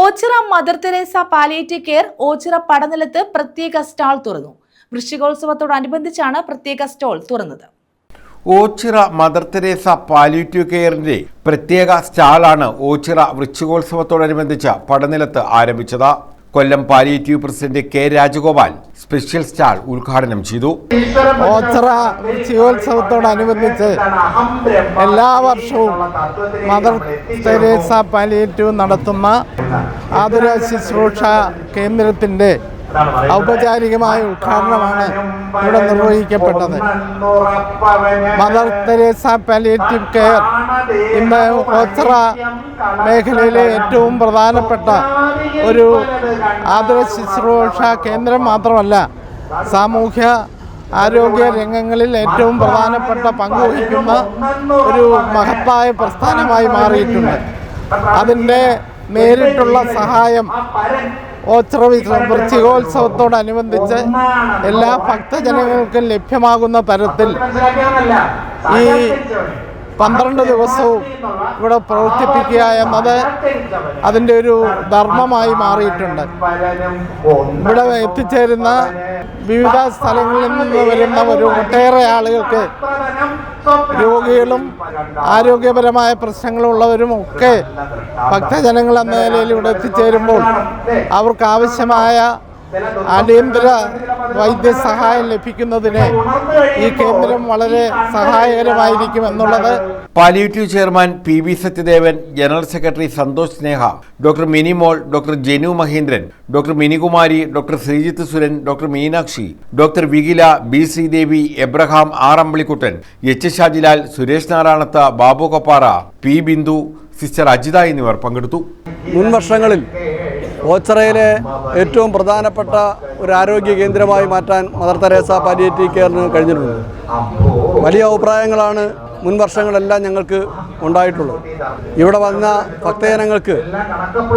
Ochira Mother Teresa palliative care Ochira പടനിലത്ത് പ്രത്യേക stall തുറന്നു. വൃശ്ചികോത്സവത്തോടനുബന്ധിച്ചാണ് പ്രത്യേക സ്റ്റോൾ തുറന്നത്. ഓച്ചിറ മദർ തെരേസ പാലിയേറ്റീവ് കെയറിന്റെ പ്രത്യേക സ്റ്റാളാണ് ഓച്ചിറ വൃശ്ചികോത്സവത്തോടനുബന്ധിച്ച് പടനിലത്ത് ആരംഭിച്ചത്. Kollam palliative president K Rajagopal special stall ഉദ്ഘാടനം ചെയ്തു. ഓച്ചിറ വൃശ്ചികോത്സവത്തോടനുബന്ധിച്ച് എല്ലാ വർഷവും മദർ തെരേസ പാലിയേറ്റീവ് നടത്തുന്ന ആതുര ശുശ്രൂഷ കേന്ദ്രത്തിന്റെ ഔപചാരികമായ ഉദ്ഘാടനമാണ് ഇവിടെ നിർവഹിക്കപ്പെട്ടത്. മദർ തെരേസ പാലിയേറ്റീവ് കെയർ ഇന്ന് ഓച്ചറ മേഖലയിലെ ഏറ്റവും പ്രധാനപ്പെട്ട ഒരു ആതുര ശുശ്രൂഷ കേന്ദ്രം മാത്രമല്ല സാമൂഹ്യ ആരോഗ്യ രംഗങ്ങളിൽ ഏറ്റവും പ്രധാനപ്പെട്ട പങ്കുവഹിക്കുന്ന ഒരു മഹത്തായ പ്രസ്ഥാനമായി മാറിയിട്ടുണ്ട്. അതിന്റെ നേരിട്ടുള്ള സഹായം ഓച്ചിറ വിശ്ര- വൃശ്ചികോത്സവത്തോടനുബന്ധിച്ച് എല്ലാ ഭക്തജനങ്ങൾക്കും ലഭ്യമാകുന്ന തരത്തിൽ ഈ പന്ത്രണ്ട് ദിവസവും ഇവിടെ പ്രവർത്തിപ്പിക്കുക എന്നത് അതിന്റെ ഒരു ധർമ്മമായി മാറിയിട്ടുണ്ട്. ഇവിടെ എത്തിച്ചേരുന്ന വിവിധ സ്ഥലങ്ങളിൽ നിന്ന് വരുന്ന ഒരു ഒട്ടേറെ ആളുകൾക്ക് രോഗികളും ആരോഗ്യപരമായ പ്രശ്നങ്ങളുള്ളവരും ഒക്കെ ഭക്തജനങ്ങൾ എന്ന നിലയിൽ ഇവിടെ എത്തിച്ചേരുമ്പോൾ അവർക്ക് ആവശ്യമായ അടിയന്തര വൈദ്യസഹായം ലഭിക്കുന്നതിന് ഈ കേന്ദ്രം വളരെ സഹായകരമായിരിക്കും എന്നുള്ളത്. Palliative chairman P V Sathyadevan general secretary Santhosh Sneha doctor Minimol doctor Janu Mahendran doctor Minikumari doctor Sreejith Suran doctor Meenakshi doctor Vikila B Sreedevi Abraham R Ambilikuttan H Shajilal Suresh Narayanath Babu Koppara P Bindu sister Ajitha എന്നിവർ പങ്കെടുത്തു. മുൻ വർഷങ്ങളിൽ ഓച്ചിറയിലെ ഏറ്റവും പ്രധാനപ്പെട്ട ഒരു ആരോഗ്യ കേന്ദ്രമായി മാറ്റാൻ മദർ തെരേസ പാലിയേറ്റീവ് കെയറിന് കഴിഞ്ഞിട്ടുണ്ട്. വലിയ അഭിപ്രായങ്ങളാണ് മുൻ വർഷങ്ങളെല്ലാം ഞങ്ങൾക്ക് ഉണ്ടായിട്ടുള്ളത്. ഇവിടെ വന്ന ഭക്തജനങ്ങൾക്ക്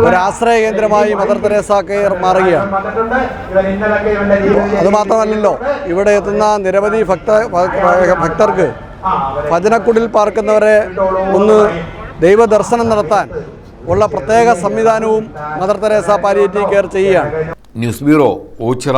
ഒരു ആശ്രയ കേന്ദ്രമായി മദർ തെരേസ കെയർ മാറുകയാണ്. അതുമാത്രമല്ലല്ലോ ഇവിടെ എത്തുന്ന നിരവധി ഭക്ത ഭക്തർക്ക് ഭജനക്കുടിൽ പാർക്കുന്നവരെ ഒന്ന് ദൈവദർശനം നടത്താൻ ഉള്ള പ്രത്യേക സംവിധാനവും മദർ തെരേസ പാലിയേറ്റീവ് കെയർ ചെയ്യുകയാണ്. News bureau Ochira